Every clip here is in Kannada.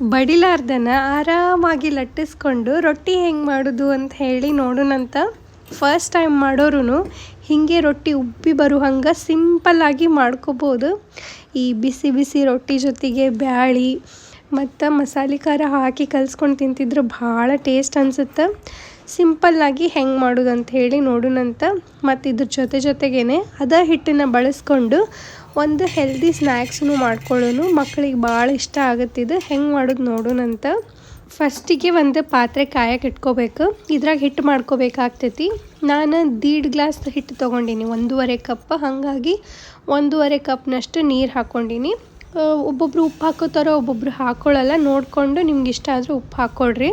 ಬಡಿಲಾರ್ದನ ಆರಾಮಾಗಿ ಲಟ್ಟಿಸ್ಕೊಂಡು ರೊಟ್ಟಿ ಹೆಂಗೆ ಮಾಡೋದು ಅಂತ ಹೇಳಿ ನೋಡೋಣಂತ ಫಸ್ಟ್ ಟೈಮ್ ಮಾಡೋರು ಹೀಗೆ ರೊಟ್ಟಿ ಉಬ್ಬಿ ಬರೋ ಹಂಗೆ ಸಿಂಪಲ್ಲಾಗಿ ಮಾಡ್ಕೋಬೋದು. ಈ ಬಿಸಿ ಬಿಸಿ ರೊಟ್ಟಿ ಜೊತೆಗೆ ಬ್ಯಾಳಿ ಮತ್ತು ಮಸಾಲೆ ಖಾರ ಹಾಕಿ ಕಲ್ಸ್ಕೊಂಡು ತಿಂತಿದ್ರೆ ಭಾಳ ಟೇಸ್ಟ್ ಅನ್ಸುತ್ತೆ. ಸಿಂಪಲ್ಲಾಗಿ ಹೆಂಗೆ ಮಾಡೋದು ಅಂತ ಹೇಳಿ ನೋಡೋಣಂತ ಮತ್ತು ಇದ್ರ ಜೊತೆ ಜೊತೆಗೇ ಅದ ಹಿಟ್ಟನ್ನು ಬಳಸ್ಕೊಂಡು ಒಂದು ಹೆಲ್ದಿ ಸ್ನ್ಯಾಕ್ಸ್ನು ಮಾಡ್ಕೊಳ್ಳೋನು. ಮಕ್ಕಳಿಗೆ ಭಾಳ ಇಷ್ಟ ಆಗುತ್ತಿದ್ದು ಹೆಂಗೆ ಮಾಡೋದು ನೋಡೋಣಂತ ಫಸ್ಟಿಗೆ ಒಂದು ಪಾತ್ರೆ ಕಾಯಕ್ಕೆ ಇಟ್ಕೋಬೇಕು. ಇದ್ರಾಗ ಹಿಟ್ಟು ಮಾಡ್ಕೋಬೇಕಾಗ್ತೈತಿ. ನಾನು ದೀಡ್ ಗ್ಲಾಸ್ ಹಿಟ್ಟು ತೊಗೊಂಡೀನಿ. ಒಂದೂವರೆ ಕಪ್. ಹಾಗಾಗಿ ಒಂದೂವರೆ ಕಪ್ನಷ್ಟು ನೀರು ಹಾಕ್ಕೊಂಡಿನಿ ಒಬ್ಬೊಬ್ಬರು ಉಪ್ಪು ಹಾಕೋತಾರೋ ಒಬ್ಬೊಬ್ರು ಹಾಕ್ಕೊಳ್ಳಲ್ಲ ನೋಡಿಕೊಂಡು ನಿಮ್ಗೆ ಇಷ್ಟ ಆದರೆ ಉಪ್ಪು ಹಾಕ್ಕೊಳ್ರಿ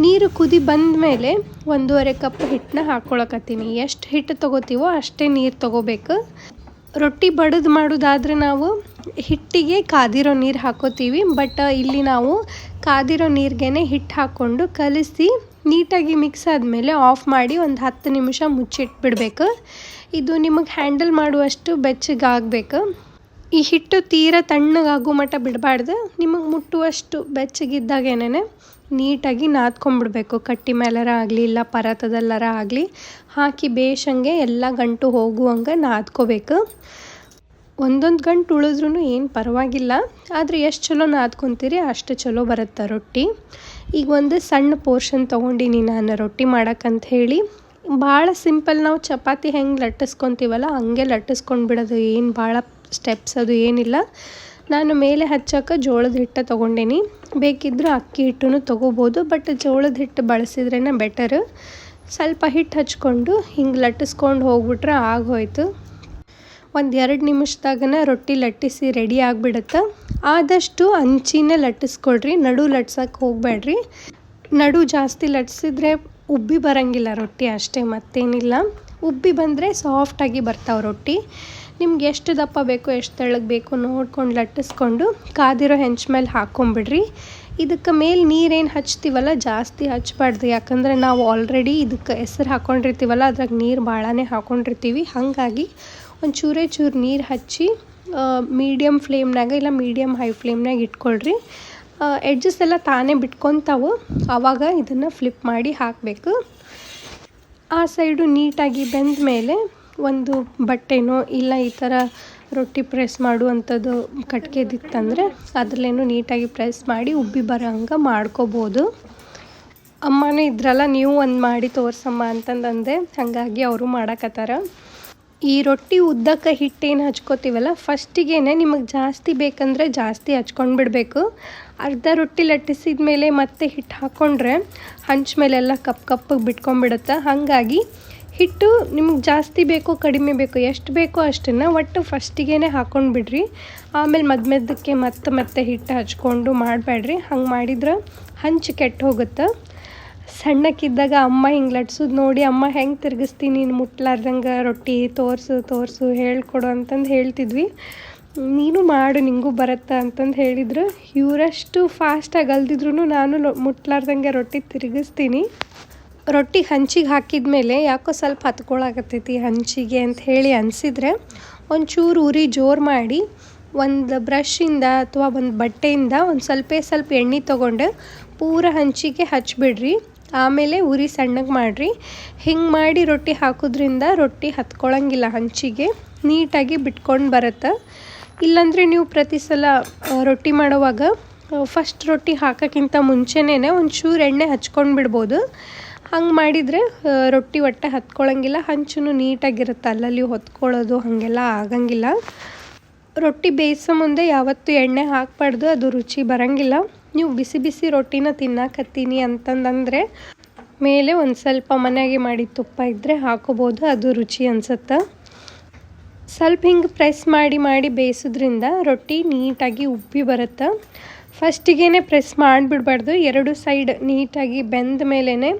ನೀರು ಕುದಿ ಬಂದ ಮೇಲೆ ಒಂದೂವರೆ ಕಪ್ ಹಿಟ್ಟನ್ನ ಹಾಕ್ಕೊಳಕತ್ತೀನಿ. ಎಷ್ಟು ಹಿಟ್ಟು ತೊಗೋತೀವೋ ಅಷ್ಟೇ ನೀರು ತೊಗೋಬೇಕು. ರೊಟ್ಟಿ ಬಡದು ಮಾಡೋದಾದ್ರೆ ನಾವು ಹಿಟ್ಟಿಗೆ ಕಾದಿರೋ ನೀರು ಹಾಕೋತೀವಿ, ಬಟ್ ಇಲ್ಲಿ ನಾವು ಕಾದಿರೋ ನೀರಿಗೇ ಹಿಟ್ಟು ಹಾಕ್ಕೊಂಡು ಕಲಿಸಿ ನೀಟಾಗಿ ಮಿಕ್ಸ್ ಆದಮೇಲೆ ಆಫ್ ಮಾಡಿ ಒಂದು ಹತ್ತು ನಿಮಿಷ ಮುಚ್ಚಿಟ್ಬಿಡ್ಬೇಕು. ಇದು ನಿಮಗೆ ಹ್ಯಾಂಡಲ್ ಮಾಡುವಷ್ಟು ಬೆಚ್ಚಗಾಗಬೇಕು. ಈ ಹಿಟ್ಟು ತೀರ ತಣ್ಣಗಾಗೋ ಮಟ್ಟ ಬಿಡಬಾರ್ದು. ನಿಮಗೆ ಮುಟ್ಟುವಷ್ಟು ಬೆಚ್ಚಗಿದ್ದಾಗೇನೆ ನೀಟಾಗಿ ನಾದ್ಕೊಂಡ್ಬಿಡ್ಬೇಕು ಕಟ್ಟಿ ಮೇಲಾರ ಆಗಲಿ, ಇಲ್ಲ ಪರತದಲ್ಲರ ಆಗಲಿ, ಹಾಕಿ ಬೇಷಂಗೆ ಎಲ್ಲ ಗಂಟು ಹೋಗುವಂಗೆ ನಾದ್ಕೋಬೇಕು. ಒಂದೊಂದು ಗಂಟು ಉಳಿದ್ರೂ ಏನು ಪರವಾಗಿಲ್ಲ. ಆದರೆ ಎಷ್ಟು ಚಲೋ ನಾದ್ಕೊತೀರಿ ಅಷ್ಟು ಚಲೋ ಬರುತ್ತೆ ರೊಟ್ಟಿ. ಈಗ ಒಂದು ಸಣ್ಣ ಪೋರ್ಷನ್ ತೊಗೊಂಡಿನಿ ನಾನು ರೊಟ್ಟಿ ಮಾಡೋಕ್ಕಂತ ಹೇಳಿ. ಭಾಳ ಸಿಂಪಲ್ ನಾವು ಚಪಾತಿ ಹೆಂಗೆ ಲಟ್ಟಿಸ್ಕೊತೀವಲ್ಲ, ಹಂಗೆ ಲಟ್ಟಿಸ್ಕೊಂಡು ಬಿಡೋದು ಏನು ಭಾಳ ಸ್ಟೆಪ್ಸ್ ಅದು ಏನಿಲ್ಲ. ನಾನು ಮೇಲೆ ಹಚ್ಚೋಕೆ ಜೋಳದ ಹಿಟ್ಟು ತೊಗೊಂಡೇನಿ. ಬೇಕಿದ್ದರೆ ಅಕ್ಕಿ ಹಿಟ್ಟನ್ನು ತೊಗೋಬೋದು ಬಟ್ ಜೋಳದ ಹಿಟ್ಟು ಬಳಸಿದ್ರೇ ಬೆಟರ್ ಸ್ವಲ್ಪ ಹಿಟ್ಟು ಹಚ್ಕೊಂಡು ಹಿಂಗೆ ಲಟ್ಟಿಸ್ಕೊಂಡು ಹೋಗ್ಬಿಟ್ರೆ ಆಗೋಯ್ತು. ಒಂದು ಎರಡು ನಿಮಿಷದಾಗನ ರೊಟ್ಟಿ ಲಟ್ಟಿಸಿ ರೆಡಿ ಆಗಿಬಿಡುತ್ತೆ. ಆದಷ್ಟು ಅಂಚಿನೇ ಲಟ್ಟಿಸ್ಕೊಳ್ರಿ, ನಡು ಲಟ್ಸಕ್ಕೆ ಹೋಗಬೇಡ್ರಿ. ನಡು ಜಾಸ್ತಿ ಲಟ್ಸಿದ್ರೆ ಉಬ್ಬಿ ಬರಂಗಿಲ್ಲ ರೊಟ್ಟಿ ಅಷ್ಟೇ ಮತ್ತೇನಿಲ್ಲ. ಉಬ್ಬಿ ಬಂದರೆ ಸಾಫ್ಟಾಗಿ ಬರ್ತಾವೆ ರೊಟ್ಟಿ. ನಿಮ್ಗೆ ಎಷ್ಟು ದಪ್ಪ ಬೇಕು, ಎಷ್ಟು ತೆಳ್ಳಗೆ ಬೇಕು ನೋಡ್ಕೊಂಡು ಲಟ್ಟಿಸ್ಕೊಂಡು ಕಾದಿರೋ ಹೆಂಚ್ ಮೇಲೆ ಹಾಕ್ಕೊಂಬಿಡ್ರಿ ಇದಕ್ಕೆ ಮೇಲೆ ನೀರೇನು ಹಚ್ತೀವಲ್ಲ, ಜಾಸ್ತಿ ಹಚ್ಚಬಾರ್ದು ಯಾಕಂದರೆ ನಾವು ಆಲ್ರೆಡಿ ಇದಕ್ಕೆ ಹೆಸರು ಹಾಕ್ಕೊಂಡಿರ್ತೀವಲ್ಲ ಅದ್ರಾಗ ನೀರು ಭಾಳನೇ ಹಾಕ್ಕೊಂಡಿರ್ತೀವಿ ಹಾಗಾಗಿ ಒಂದು ಚೂರೇ ಚೂರು ನೀರು ಹಚ್ಚಿ ಮೀಡಿಯಮ್ ಫ್ಲೇಮ್ನಾಗ ಇಲ್ಲ ಮೀಡಿಯಮ್ ಹೈ ಫ್ಲೇಮ್ನಾಗ ಇಟ್ಕೊಳ್ರಿ. ಎಡ್ಜಸ್ ಎಲ್ಲ ತಾನೇ ಬಿಟ್ಕೊತಾವು. ಆವಾಗ ಇದನ್ನು ಫ್ಲಿಪ್ ಮಾಡಿ ಹಾಕಬೇಕು. ಆ ಸೈಡು ನೀಟಾಗಿ ಬೆಂದ ಮೇಲೆ ಒಂದು ಬಟ್ಟೆನೋ ಇಲ್ಲ ಈ ಥರ ರೊಟ್ಟಿ ಪ್ರೆಸ್ ಮಾಡುವಂಥದ್ದು ಕಟ್ಗೆದಿತ್ತಂದರೆ ಅದ್ರಲ್ಲೇನು ನೀಟಾಗಿ ಪ್ರೆಸ್ ಮಾಡಿ ಉಬ್ಬಿ ಬರೋ ಹಂಗೆ ಮಾಡ್ಕೋಬೋದು. ಅಮ್ಮನೂ ಇದ್ರಲ್ಲ, ನೀವು ಒಂದು ಮಾಡಿ ತೋರ್ಸಮ್ಮ ಅಂತಂದಂದೆ ಹಾಗಾಗಿ ಅವರು ಮಾಡಕತ್ತಾರ. ಈ ರೊಟ್ಟಿ ಉದ್ದಕ್ಕೆ ಹಿಟ್ಟೇನು ಹಚ್ಕೋತೀವಲ್ಲ, ಫಸ್ಟಿಗೇನೆ ನಿಮಗೆ ಜಾಸ್ತಿ ಬೇಕಂದರೆ ಜಾಸ್ತಿ ಹಚ್ಕೊಂಡು ಬಿಡಬೇಕು ಅರ್ಧ ರೊಟ್ಟಿ ಲಟ್ಟಿಸಿದ ಮೇಲೆ ಮತ್ತೆ ಹಿಟ್ಟು ಹಾಕ್ಕೊಂಡ್ರೆ ಹಂಚ್ ಮೇಲೆಲ್ಲ ಕಪ್ ಕಪ್ಪಗೆ ಬಿಟ್ಕೊಂಡ್ಬಿಡುತ್ತೆ? ಹಾಗಾಗಿ ಹಿಟ್ಟು ನಿಮ್ಗೆ ಜಾಸ್ತಿ ಬೇಕು ಕಡಿಮೆ ಬೇಕು ಎಷ್ಟು ಬೇಕೋ ಅಷ್ಟನ್ನು ಒಟ್ಟು ಫಸ್ಟಿಗೆ ಹಾಕ್ಕೊಂಡು ಬಿಡ್ರಿ. ಆಮೇಲೆ ಮದ್ಮೆದಕ್ಕೆ ಮತ್ತೆ ಮತ್ತೆ ಹಿಟ್ಟು ಹಚ್ಕೊಂಡು ಮಾಡಬೇಡ್ರಿ ಹಂಗೆ ಮಾಡಿದ್ರೆ ಹಂಚು ಕೆಟ್ಟು ಹೋಗುತ್ತೆ. ಸಣ್ಣಕ್ಕಿದ್ದಾಗ ಅಮ್ಮ ಹಿಂಗೆ ಲಟ್ಸೋದು ನೋಡಿ, ಅಮ್ಮ ಹೆಂಗೆ ತಿರ್ಗಿಸ್ತೀನಿ? ನೀನು ಮುಟ್ಲಾರ್ದಂಗೆ ರೊಟ್ಟಿ ತೋರಿಸು ತೋರಿಸು, ಹೇಳ್ಕೊಡು ಅಂತಂದು ಹೇಳ್ತಿದ್ವಿ. ನೀನು ಮಾಡು, ನಿಂಗೂ ಬರುತ್ತೆ ಅಂತಂದು ಹೇಳಿದ್ರು. ಇವರಷ್ಟು ಫಾಸ್ಟಾಗಿ ಅಲ್ದಿದ್ರು ನಾನು ಮುಟ್ಲಾರ್ದಂಗೆ ರೊಟ್ಟಿ ತಿರುಗಿಸ್ತೀನಿ. ರೊಟ್ಟಿ ಹಂಚಿಗೆ ಹಾಕಿದ ಮೇಲೆ ಯಾಕೋ ಸ್ವಲ್ಪ ಹತ್ಕೊಳಕತ್ತೈತಿ ಹಂಚಿಗೆ ಅಂತ ಹೇಳಿ ಅನಿಸಿದ್ರೆ ಒಂಚೂರು ಉರಿ ಜೋರು ಮಾಡಿ ಒಂದು ಬ್ರಷಿಂದ ಅಥವಾ ಒಂದು ಬಟ್ಟೆಯಿಂದ ಒಂದು ಸ್ವಲ್ಪ ಸ್ವಲ್ಪ ಎಣ್ಣೆ ತೊಗೊಂಡು ಪೂರ ಹಂಚಿಗೆ ಹಚ್ಚಿಬಿಡ್ರಿ ಆಮೇಲೆ ಉರಿ ಸಣ್ಣಗೆ ಮಾಡಿರಿ. ಹಿಂಗೆ ಮಾಡಿ ರೊಟ್ಟಿ ಹಾಕೋದ್ರಿಂದ ರೊಟ್ಟಿ ಹತ್ಕೊಳಂಗಿಲ್ಲ ಹಂಚಿಗೆ. ನೀಟಾಗಿ ಬಿಟ್ಕೊಂಡು ಬರುತ್ತೆ. ಇಲ್ಲಾಂದರೆ ನೀವು ಪ್ರತಿ ಸಲ ರೊಟ್ಟಿ ಮಾಡುವಾಗ ಫಸ್ಟ್ ರೊಟ್ಟಿ ಹಾಕೋಕ್ಕಿಂತ ಮುಂಚೆನೇ ಒಂಚೂರು ಎಣ್ಣೆ ಹಚ್ಕೊಂಡು ಬಿಡ್ಬೋದು ಹಂಗೆ ಮಾಡಿದರೆ ರೊಟ್ಟಿ ಒಟ್ಟೆ ಹತ್ಕೊಳ್ಳೋಂಗಿಲ್ಲ ಹಂಚೂ ನೀಟಾಗಿರುತ್ತೆ, ಅಲ್ಲಲ್ಲಿ ಹೊತ್ಕೊಳ್ಳೋದು ಹಾಗೆಲ್ಲ ಆಗಂಗಿಲ್ಲ. ರೊಟ್ಟಿ ಬೇಯಿಸೋ ಮುಂದೆ ಯಾವತ್ತೂ ಎಣ್ಣೆ ಹಾಕಬಾರ್ದು, ಅದು ರುಚಿ ಬರಂಗಿಲ್ಲ. ನೀವು ಬಿಸಿ ಬಿಸಿ ರೊಟ್ಟಿನ ತಿನ್ನಕತ್ತೀನಿ ಅಂತಂದಂದರೆ, ಮೇಲೆ ಒಂದು ಸ್ವಲ್ಪ ಮನೆಗೆ ಮಾಡಿದ ತುಪ್ಪ ಇದ್ದರೆ ಹಾಕೋಬೋದು, ಅದು ರುಚಿ ಅನ್ಸುತ್ತೆ. ಸ್ವಲ್ಪ ಹಿಂಗೆ ಪ್ರೆಸ್ ಮಾಡಿ ಮಾಡಿ ಬೇಯಿಸೋದ್ರಿಂದ ರೊಟ್ಟಿ ನೀಟಾಗಿ ಉಬ್ಬಿ ಬರುತ್ತೆ. ಫಸ್ಟಿಗೇ ಪ್ರೆಸ್ ಮಾಡಿಬಿಡ್ಬಾರ್ದು. ಎರಡು ಸೈಡ್ ನೀಟಾಗಿ ಬೆಂದ ಮೇಲೇ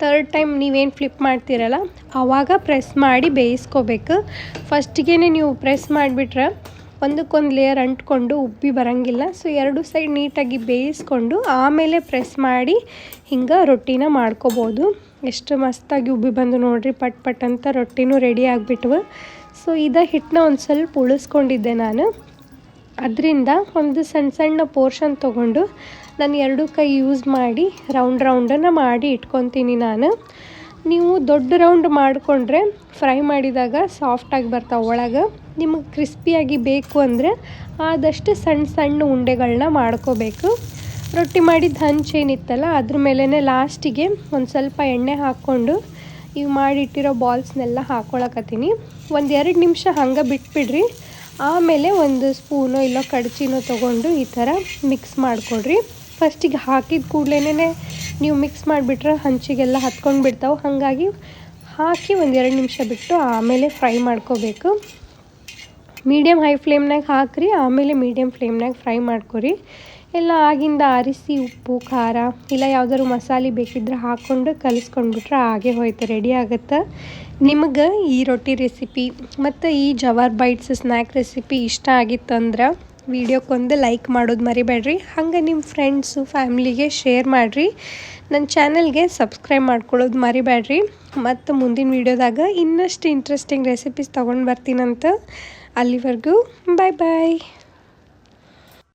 ತರ್ಡ್ ಟೈಮ್ ನೀವೇನು ಫ್ಲಿಪ್ ಮಾಡ್ತೀರಲ್ಲ ಆವಾಗ ಪ್ರೆಸ್ ಮಾಡಿ ಬೇಯಿಸ್ಕೋಬೇಕು. ಫಸ್ಟಿಗೇ ನೀವು ಪ್ರೆಸ್ ಮಾಡಿಬಿಟ್ರೆ ಒಂದಕ್ಕೊಂದು ಲೇಯರ್ ಅಂಟ್ಕೊಂಡು ಉಬ್ಬಿ ಬರಂಗಿಲ್ಲ. ಸೊ, ಎರಡು ಸೈಡ್ ನೀಟಾಗಿ ಬೇಯಿಸ್ಕೊಂಡು ಆಮೇಲೆ ಪ್ರೆಸ್ ಮಾಡಿ ಹಿಂಗೆ ರೊಟ್ಟಿನ ಮಾಡ್ಕೋಬೋದು. ಎಷ್ಟು ಮಸ್ತಾಗಿ ಉಬ್ಬಿ ಬಂದು ನೋಡ್ರಿ, ಪಟ್ ಪಟ್ ಅಂತ ರೊಟ್ಟಿನೂ ರೆಡಿ ಆಗಿಬಿಟ್ವು. ಸೊ ಇದ ಹಿಟ್ಟನ್ನ ಒಂದು ಸ್ವಲ್ಪ ಉಳಿಸ್ಕೊಂಡಿದ್ದೆ ನಾನು. ಅದರಿಂದ ಒಂದು ಸಣ್ಣ ಸಣ್ಣ ಪೋರ್ಷನ್ ತೊಗೊಂಡು ನಾನು ಎರಡು ಕೈ ಯೂಸ್ ಮಾಡಿ ರೌಂಡ್ ರೌಂಡನ್ನು ಮಾಡಿ ಇಟ್ಕೊತೀನಿ ನಾನು. ನೀವು ದೊಡ್ಡ ರೌಂಡ್ ಮಾಡಿಕೊಂಡ್ರೆ ಫ್ರೈ ಮಾಡಿದಾಗ ಸಾಫ್ಟಾಗಿ ಬರ್ತಾವೆ ಒಳಗೆ. ನಿಮಗೆ ಕ್ರಿಸ್ಪಿಯಾಗಿ ಬೇಕು ಅಂದರೆ ಆದಷ್ಟು ಸಣ್ಣ ಸಣ್ಣ ಉಂಡೆಗಳನ್ನ ಮಾಡ್ಕೋಬೇಕು. ರೊಟ್ಟಿ ಮಾಡಿದ ಹಂಚೇನಿತ್ತಲ್ಲ ಅದ್ರ ಮೇಲೇ ಲಾಸ್ಟಿಗೆ ಒಂದು ಸ್ವಲ್ಪ ಎಣ್ಣೆ ಹಾಕ್ಕೊಂಡು ಇವು ಮಾಡಿಟ್ಟಿರೋ ಬಾಲ್ಸ್ನೆಲ್ಲ ಹಾಕ್ಕೊಳಕತ್ತೀನಿ ಒಂದು ಎರಡು ನಿಮಿಷ ಹಂಗೆ ಬಿಟ್ಬಿಡ್ರಿ. ಆಮೇಲೆ ಒಂದು ಸ್ಪೂನು ಇಲ್ಲ ಕಡ್ಚಿನೋ ತೊಗೊಂಡು ಈ ಥರ ಮಿಕ್ಸ್ ಮಾಡಿಕೊಡ್ರಿ. ಫಸ್ಟಿಗೆ ಹಾಕಿದ ಕೂಡಲೇ ನೀವು ಮಿಕ್ಸ್ ಮಾಡಿಬಿಟ್ರೆ ಹಂಚಿಗೆಲ್ಲ ಹತ್ಕೊಂಡು ಬಿಡ್ತಾವೆ. ಹಾಗಾಗಿ ಹಾಕಿ ಒಂದು ಎರಡು ನಿಮಿಷ ಬಿಟ್ಟು ಆಮೇಲೆ ಫ್ರೈ ಮಾಡ್ಕೋಬೇಕು. ಮೀಡಿಯಮ್ ಹೈ ಫ್ಲೇಮ್ನಾಗ ಹಾಕ್ರಿ, ಆಮೇಲೆ ಮೀಡಿಯಮ್ ಫ್ಲೇಮ್ನಾಗ ಫ್ರೈ ಮಾಡ್ಕೊರಿ. ಎಲ್ಲ ಆಗಿಂದ ಆರಿಸಿ ಉಪ್ಪು, ಖಾರ ಇಲ್ಲ ಯಾವ್ದಾದ್ರು ಮಸಾಲೆ ಬೇಕಿದ್ರೆ ಹಾಕ್ಕೊಂಡು ಕಲಿಸ್ಕೊಂಡ್ಬಿಟ್ರೆ ಹಾಗೆ ಹೋಯ್ತು ರೆಡಿ ಆಗುತ್ತೆ. ನಿಮಗೆ ಈ ರೊಟ್ಟಿ ರೆಸಿಪಿ ಮತ್ತು ಈ ಜವಾರ್ ಬೈಟ್ಸ್ ಸ್ನ್ಯಾಕ್ ರೆಸಿಪಿ ಇಷ್ಟ ಆಗಿತ್ತಂದ್ರೆ ವಿಡಿಯೋಕ್ಕೊಂದು ಲೈಕ್ ಮಾಡೋದು ಮರಿಬೇಡ್ರಿ. ಹಾಗೆ ನಿಮ್ಮ ಫ್ರೆಂಡ್ಸು ಫ್ಯಾಮ್ಲಿಗೆ ಶೇರ್ ಮಾಡಿರಿ. ನನ್ನ ಚಾನಲ್ಗೆ ಸಬ್ಸ್ಕ್ರೈಬ್ ಮಾಡ್ಕೊಳ್ಳೋದು ಮರಿಬೇಡ್ರಿ. ಮತ್ತು ಮುಂದಿನ ವೀಡಿಯೋದಾಗ ಇನ್ನಷ್ಟು ಇಂಟ್ರೆಸ್ಟಿಂಗ್ ರೆಸಿಪೀಸ್ ತೊಗೊಂಡು ಬರ್ತೀನಂತ ಅಲ್ಲಿವರೆಗೂ ಬಾಯ್ ಬಾಯ್